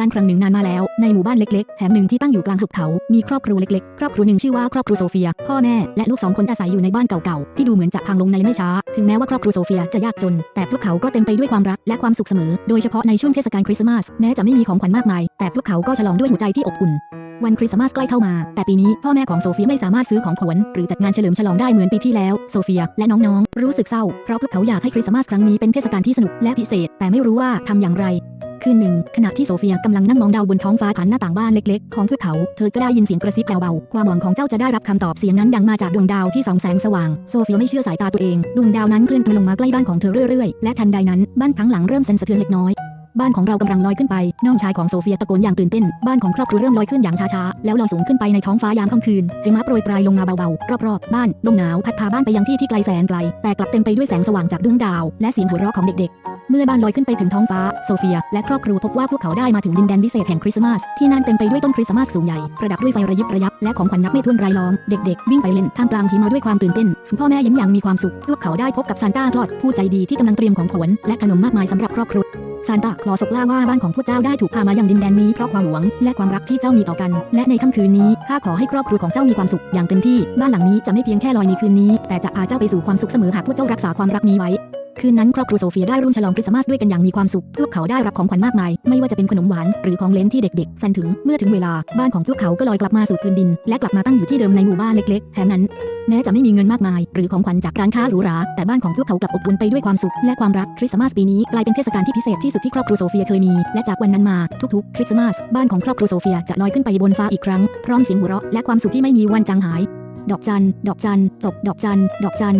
การครั้งหนึ่งนานมาแล้ว ในหมู่บ้านเล็กๆ แห่งหนึ่งที่ตั้งอยู่กลางหุบเขา มีครอบครัวเล็กๆ ครอบครัวหนึ่งชื่อว่าครอบครัวโซเฟีย พ่อแม่และลูกสองคนอาศัยอยู่ในบ้านเก่าๆ ที่ดูเหมือนจะพังลงในไม่ช้า ถึงแม้ว่าครอบครัวโซเฟียจะยากจน แต่พวกเขาก็เต็มไปด้วยความรักและความสุขเสมอ โดยเฉพาะในช่วงเทศกาลคริสต์มาส แม้จะไม่มีของขวัญมากมาย แต่พวกเขาก็ฉลองด้วยหัวใจที่อบอุ่นวันคริสต์มาสใกล้เข้ามา แต่ปีนี้พ่อแม่ของโซเฟียไม่สามารถซื้อของขวัญหรือจัดงานเฉลิมฉลองได้เหมือนปีที่แล้ว โซเฟียและน้องๆ รู้สึกเศร้า เพราะพวกเขาอยากให้คริสต์มาสครั้งนี้เป็นเทศกาลที่สนุกและพิเศษ แต่ไม่รู้ว่าทำอย่างไร คืนหนึ่ง ขณะที่โซเฟียกำลังนั่งมองดาวบนท้องฟ้าผ่านหน้าต่างบ้านเล็กๆ ของพวกเขา เธอก็ได้ยินเสียงกระซิบเบาๆ ความหวังของเจ้าจะได้รับคำตอบเสียงนั้นดังมาจากดวงดาวที่ส่องแสงสว่าง โซเฟียไม่เชื่อสายตาตัวเอง ดวงดาวนั้นเคลื่อนตัวลงมาใกล้บ้านของเธอเรื่อยๆ และทันใดนั้นบ้านทั้งหลังเริ่มสั่นสะเทือนเล็กน้อยบ้านของเรากำลังลอยขึ้นไป น้องชายของโซเฟียตะโกนอย่างตื่นเต้น บ้านของครอบครัวเริ่มลอยขึ้นอย่างช้าๆ แล้วลอยสูงขึ้นไปในท้องฟ้ายามค่ำคืนหิมะโปรยปลายลงมาเบาๆ รอบๆ บ้าน ลมหนาวพัดพาบ้านไปยังที่ที่ไกลแสนไกล แต่กลับเต็มไปด้วยแสงสว่างจากดวงดาว และเสียงหัวเราะของเด็กๆ เมื่อบ้านลอยขึ้นไปถึงท้องฟ้า โซเฟีย และครอบครัวพบว่าพวกเขาได้มาถึงดินแดนวิเศษแห่งคริสต์มาสที่นั่นเต็มไปด้วยต้นคริสต์มาสสูงใหญ่ประดับด้วยไฟระยิบระยับและของขวัญนับไม่ถ้วนรายล้อม เด็กๆ วิ่งไปเล่นท่ามกลางหิมะด้วยความตื่นเต้นซึ่งพ่อแม่ยิ้มอย่างมีความสุขพวกเขาได้พบกับซานต้าคลอดผู้ใจดีที่กำลังเตรียมของขวัญและขนมมากมายสำหรับครอบครัวซานตาคลอสกล่าวว่าบ้านของพวกเจ้าได้ถูกพามายังดินแดนนี้เพราะความหวังและความรักที่เจ้ามีต่อกัน และในค่ำคืนนี้ข้าขอให้ครอบครัวของเจ้ามีความสุขอย่างเต็มที่ บ้านหลังนี้จะไม่เพียงแค่ลอยในคืนนี้ แต่จะพาเจ้าไปสู่ความสุขเสมอหากพวกเจ้ารักษาความรักนี้ไว้ คืนนั้นครอบครัวโซเฟียได้ร่วมฉลองคริสต์มาสด้วยกันอย่างมีความสุข พวกเขาได้รับของขวัญมากมาย ไม่ว่าจะเป็นขนมหวาน หรือของเล่นที่เด็กๆแฟนถึง เมื่อถึงเวลา บ้านของพวกเขาก็ลอยกลับมาสู่พื้นดิน และกลับมาตั้งอยู่ที่เดิมในหมู่บ้านเล็กๆแห่งนั้นแม้จะไม่มีเงินมากมาย หรือของขวัญจากร้านค้าหรูหรา แต่บ้านของพวกเขากลับอบอุ่นไปด้วยความสุข และความรักคริสต์มาสปีนี้กลายเป็นเทศกาลที่พิเศษที่สุดที่ครอบครัวโซเฟียเคยมี และจากวันนั้นมาทุกๆ คริสต์มาสบ้านของครอบครัวโซเฟียจะลอยขึ้นไปบนฟ้าอีกครั้ง พร้อมเสียงหัวเราะและความสุขที่ไม่มีวันจางหาย ดอกจัน ดอกจันจบดอกจัน ดอกจัน